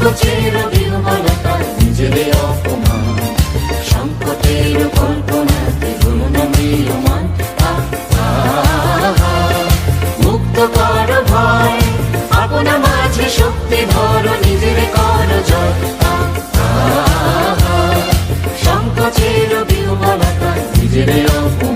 চির বিহবলতা নিজেদের অপমান। সংকটের কল্পনাতে হল না মিলমান। মুক্ত কর ভয়, আপনা মাঝে শক্তি ভর নিজের কর জয়। সংকোচের বিহবলতা নিজের অপমান।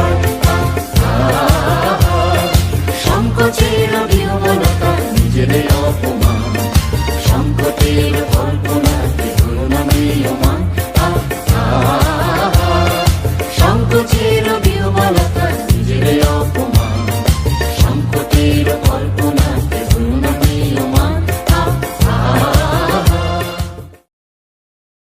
Lord.